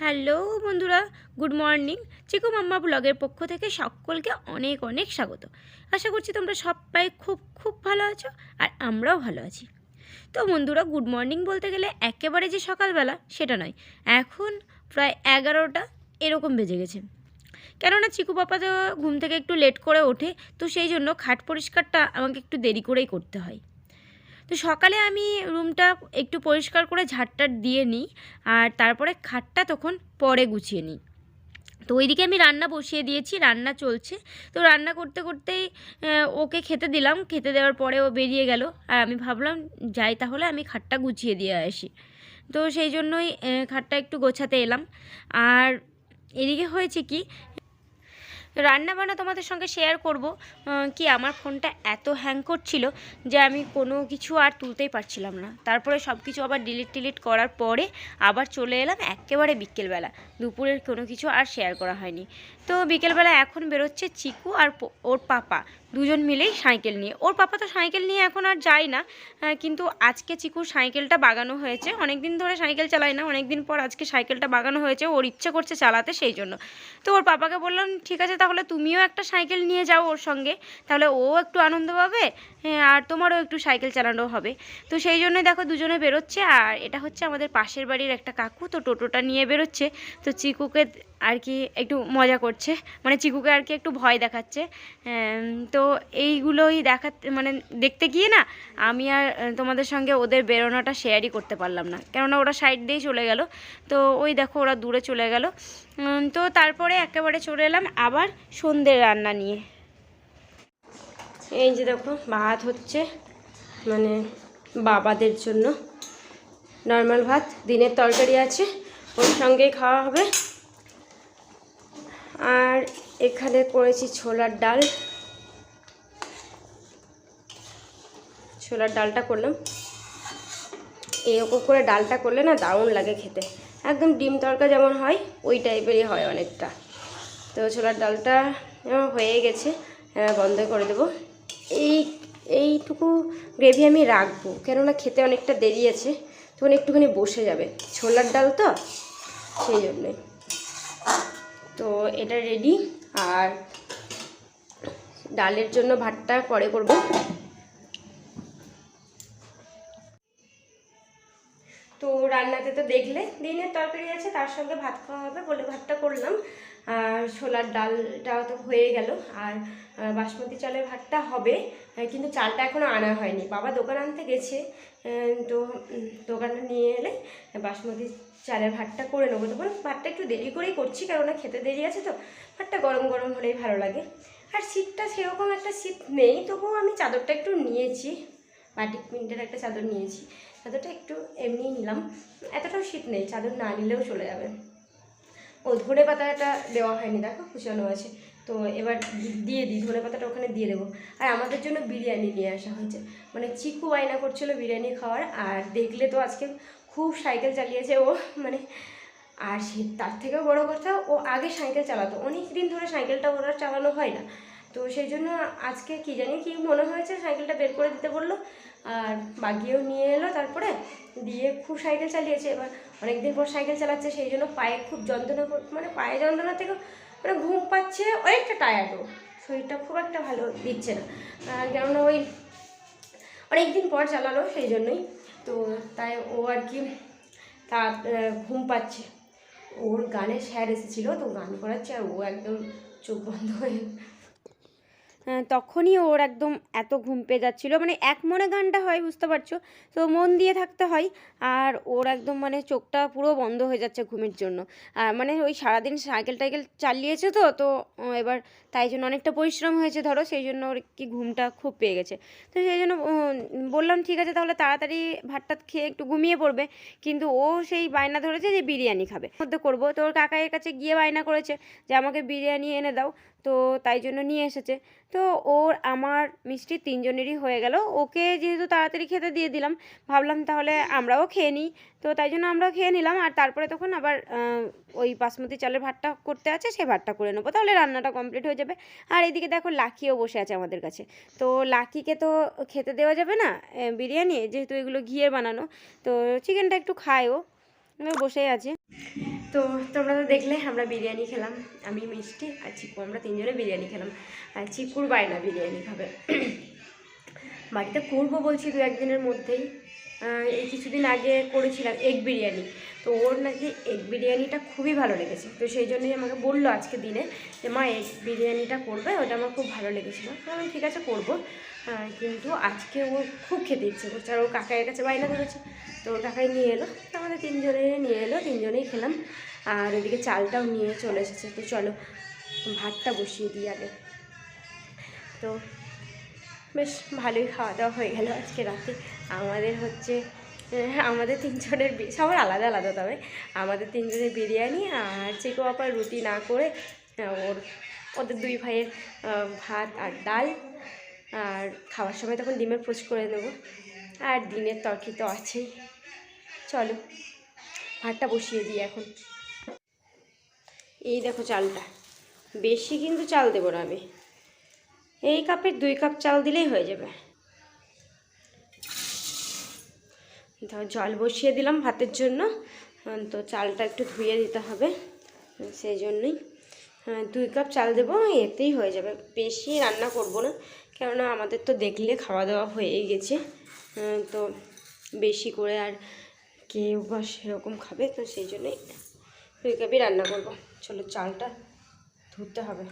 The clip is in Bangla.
হ্যালো বন্ধুরা, গুড মর্নিং। চিকু মাম্মা ব্লগের পক্ষ থেকে সকলকে অনেক অনেক স্বাগত। আশা করছি তোমরা সবাই খুব খুব ভালো আছো আর আমরাও ভালো আছি। তো বন্ধুরা, গুড মর্নিং বলতে গেলে একেবারে যে সকালবেলা সেটা নয়, এখন প্রায় এগারোটা এরকম বেজে গেছে। কেননা চিকু পাপা তো ঘুম থেকে একটু লেট করে ওঠে, তো সেই জন্য খাট পরিষ্কারটা আমাকে একটু দেরি করেই করতে হয়। তো সকালে আমি রুমটা একটু পরিষ্কার করে ঝাড়টার দিয়ে নিই, আর তারপরে খাটটা তখন পরে গুছিয়ে নিই। তো ওইদিকে আমি রান্না বসিয়ে দিয়েছি, রান্না চলছে। তো রান্না করতে করতেই ওকে খেতে দিলাম। খেতে দেওয়ার পরে ও বেরিয়ে গেল। আর আমি ভাবলাম, যাই তাহলে আমি খাটটা গুছিয়ে দিয়ে আসি। তো সেই জন্যই খাটটা একটু গোছাতে এলাম। আর এদিকে হয়েছে কি রান্না বান্না তোমাদের সঙ্গে শেয়ার করব। কি আমার ফোনটা এত হ্যাং করছিল যে আমি কোনো কিছু আর তুলতেই পারছিলাম না। তারপরে সব কিছু আবার ডিলিট টিলিট করার পরে আবার চলে এলাম একেবারে বিকেলবেলা। দুপুরের কোনো কিছু আর শেয়ার করা হয়নি। তো বিকেলবেলা এখন বেরোচ্ছে চিকু আর ওর পাপা। দুজন মিলেই সাইকেল নিয়ে। ওর পাপা তো সাইকেল নিয়ে এখন আর যায় না কিন্তু আজকে চিকুর সাইকেলটা বাগানো হয়েছে। অনেক দিন ধরে সাইকেল চালায় না অনেক দিন পর আজকে সাইকেলটা বাগানো হয়েছে ওর ইচ্ছে করছে চালাতে সেই জন্য। তো ওর পাপাকে বললাম ঠিক আছে তাহলে তুমিও একটা সাইকেল নিয়ে যাও ওর সঙ্গে। তাহলে ও একটু আনন্দ পাবে হ্যাঁ, আর তোমারও একটু সাইকেল চালানো হবে। তো সেই জন্যই দেখো দুজনে বেরোচ্ছে আর এটা হচ্ছে আমাদের পাশের বাড়ির একটা কাকু তো টোটোটা নিয়ে বেরোচ্ছে। তো চিকুকে আর কি একটু মজা করছে মানে চিকুকে আর কি একটু ভয় দেখাচ্ছে। এম, তো এইগুলোই দেখাতে মানে দেখতে গিয়ে না আমি আর তোমাদের সঙ্গে ওদের বেরোনোটা শেয়ারই করতে পারলাম না। কেননা ওরা সাইড দিয়েই চলে গেল। তো ওই দেখো ওরা দূরে চলে গেল। তো তারপরে একেবারে চলে এলাম আবার সন্ধ্যের রান্না নিয়ে। এই যে দেখো, ভাত হচ্ছে মানে বাবাদের জন্য। নর্মাল ভাত, দিনের তরকারি আছে, ওর সঙ্গেই খাওয়া হবে। আর এখানে করেছি ছোলার ডাল। ছোলার ডালটা করলাম। এরকম করে ডালটা করলে না দারুণ লাগে খেতে। একদম ডিম তরকা যেমন হয়, ওই টাইপেরই হয় অনেকটা। তো ছোলার ডালটা হয়ে গেছে বন্ধ করে দেবো। এই, এইটুকু গ্রেভি আমি রাখব, কেননা খেতে অনেকটা দেরি আছে, তখন একটুখানি বসে যাবে। ছোলার ডাল তো, সেই জন্যে। তো এটা রেডি আর ডালের জন্য ভাতটা পরে করব। রান্নাতে তো দেখলে, দিনের তরকারি আছে, তার সঙ্গে ভাত খাওয়া হবে বলে ভাতটা করলাম। আর ছোলার ডালটাও তো হয়ে গেল, আর বাসমতি চালের ভাতটা হবে। কিন্তু চালটা এখনও আনা হয়নি। বাবা দোকান আনতে গেছে তো দোকানটা নিয়ে এলে বাসমতি চালের ভাতটা করে নেব। তখন ভাতটা একটু দেরি করেই করছি কেননা খেতে দেরি আছে তো। ভাতটা গরম গরম হলেই ভালো লাগে। আর শীতটা সেরকম একটা শীত নেই, তবুও আমি চাদরটা একটু নিয়েছি। বাটিক প্রিন্টের একটা চাদর নিয়েছি। চাদরটা একটু এমনি নিলাম। এতটাও শীত নেই, চাদর না নিলেও চলে যাবে। ও, ধনে পাতাটা দেওয়া হয়নি, দেখো কুচানো আছে। তো এবার দিয়ে দিই, ধনে পাতাটা ওখানে দিয়ে দেবো। আর আমাদের জন্য বিরিয়ানি নিয়ে আসা হয়েছে। মানে চিকু আয়না করছিল বিরিয়ানি খাওয়ার, আর দেখলে তো আজকে খুব সাইকেল চালিয়েছে ও মানে আর সে তার থেকেও বড় কথা, ও আগে সাইকেল চালাতো। অনেক দিন ধরে সাইকেলটা ওর চালানো হয় না। তো সেই জন্য আজকে কি জানি কি মনে হয়েছে সাইকেলটা বের করে দিতে বলল আর বাগিয়েও নিয়ে এলো তারপরে দিয়ে খুব সাইকেল চালিয়েছে। এবার অনেকদিন পর সাইকেল চালাচ্ছে সেই জন্য পায়ে খুব যন্ত্রণা মানে পায়ে যন্ত্রণা থেকে মানে ঘুম পাচ্ছে অনেকটা টায়ার্ডও শরীরটা খুব একটা ভালো দিচ্ছে না। কেননা ওই অনেকদিন পর চালালো সেই জন্যই। তো তাই ও আর কি তা ঘুম পাচ্ছে। ওর গানে স্যার এসেছিল তো গান করাচ্ছে আর ও একদম চোখ বন্ধ হ্যাঁ, তখনই ওর একদম এত ঘুম পেয়ে যাচ্ছিল। মানে এক মনে গানটা হয়, বুঝতে পারছ? তো মন দিয়ে থাকতে হয় আর ওর একদম মানে চোখটা পুরো বন্ধ হয়ে যাচ্ছে ঘুমের জন্য। আর মানে ওই সারাদিন সাইকেল টাইকেল চালিয়েছে তো তো এবার তাই জন্য অনেকটা পরিশ্রম হয়েছে ধরো, সেই জন্য ওর কি ঘুমটা খুব পেয়ে গেছে। তো সেই জন্য বললাম, ঠিক আছে, তাহলে তাড়াতাড়ি ভাত টাত খেয়ে একটু ঘুমিয়ে পড়বে। কিন্তু ও সেই বায়না ধরেছে যে বিরিয়ানি খাবে। মধ্যে করব। তো ওর কাকায়ের কাছে গিয়ে বায়না করেছে যে, আমাকে বিরিয়ানি এনে দাও। তো তাই জন্য নিয়ে এসেছে। তো ওর, আমার মিষ্টি তিনজনেরই হয়ে গেল। ওকে যেহেতু তাড়াতাড়ি খেতে দিয়ে দিলাম, ভাবলাম তাহলে আমরাও খেয়ে নিই। তো তাই জন্য আমরাও খেয়ে নিলাম। আর তারপরে তখন আবার ওই বাসমতি চালের ভাতটা করতে আছে সেই ভাতটা করে নেব। তাহলে রান্নাটা কমপ্লিট হয়ে যাবে। আর এদিকে দেখো লাকিও বসে আছে আমাদের কাছে। তো লাকিকে তো খেতে দেওয়া যাবে না বিরিয়ানি, যেহেতু এগুলো ঘিয়ের বানানো। তো চিকেনটা একটু খায় বসেই আছি। তো তোমরা তো দেখলে আমরা বিরিয়ানি খেলাম, আমি, মিষ্টি আর চিকু, আমরা তিনজনে বিরিয়ানি খেলাম। আর চিকুর বায়না বিরিয়ানি খাবে। বাড়িতে করব বলছি দু একদিনের মধ্যেই। এই কিছুদিন আগে করেছিলাম এগ বিরিয়ানি। তো ওর নাকি এগ বিরিয়ানিটা খুবই ভালো লেগেছে। তো সেই জন্যই আমাকে বলল আজকে দিনে যে, মা এগ বিরিয়ানিটা করবে, ওটা আমার খুব ভালো লেগেছিলো আমি ঠিক আছে, করব। কিন্তু আজকে ও খুব খেতে ইচ্ছে করছে। আর ওর কাকাইয়ের কাছে বায়না ধরেছে তো ওর কাকাই নিয়ে এলো। আমাদের তিনজনে নিয়ে এলো, তিনজনেই খেলাম। আর ওদিকে চালটাও নিয়ে চলে এসেছে। তো চলো, ভাতটা বসিয়ে দিই আগে। তো বেশ ভালোই খাওয়া দাওয়া হয়ে গেল আজকে রাতে। আমাদের হচ্ছে আমাদের তিনজনের সবার আলাদা আলাদা তবে। আমাদের তিনজনের বিরিয়ানি আর চেকো আপার রুটি না করে ওর, ওদের দুই ভাইয়ের ভাত আর ডাল। আর খাওয়ার সময় তখন ডিমের পোচ করে নেব আর ডিমের তরকি তো আছেই। চলো, ভাতটা বসিয়ে দিই এখন। এই দেখো চালটা। বেশি কিন্তু চাল দেবো না আমি। এই কাপের দুই কাপ চাল দিলেই হয়ে যাবে। ধর জল বসিয়ে দিলাম ভাতের জন্য। তো চালটা একটু ধুয়ে দিতে হবে। সেই জন্যই। আহ, দুই কাপ চাল দেবো এতেই হয়ে যাবে। বেশি রান্না করব না কেননা আমাদের তো দেখলে খাওয়া দাওয়া হয়েই গেছে। তো বেশি করে আর কেউ বা সেরকম খাবে তো সেই জন্যই দুই কাপই রান্না করব। চলো চালটা ধুতে হবে।